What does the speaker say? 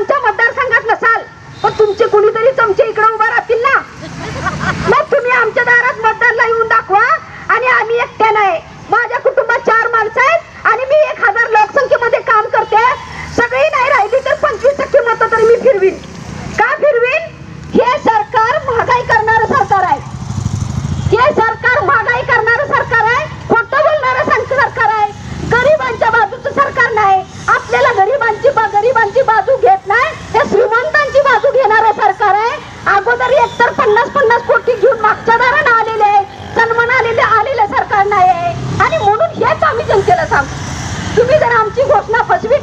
आमच्या मतदारसंघात नसाल पण तुमचे कुणीतरी चमचे इकडे उभा राहतील ना? मग तुम्ही आमच्या दारात मतदारला येऊन दाखवा आणि आम्ही एकट्या आहे. माझ्या कुटुंबात चार माणसं आहेत आणि मी एक हजार लोकसंख्येमध्ये काम करते. सगळी नाही राहिली तर पंचवीस टक्के मतं तरी मी फिरवीन. तर पन्नास पन्नास कोटी घेऊन मागच्या दारानं आलेले सन्मान आलेले आलेले सरकार नाही आणि म्हणून हेच आम्ही जनतेला सांगतो तुम्ही जर आमची घोषणा फसवी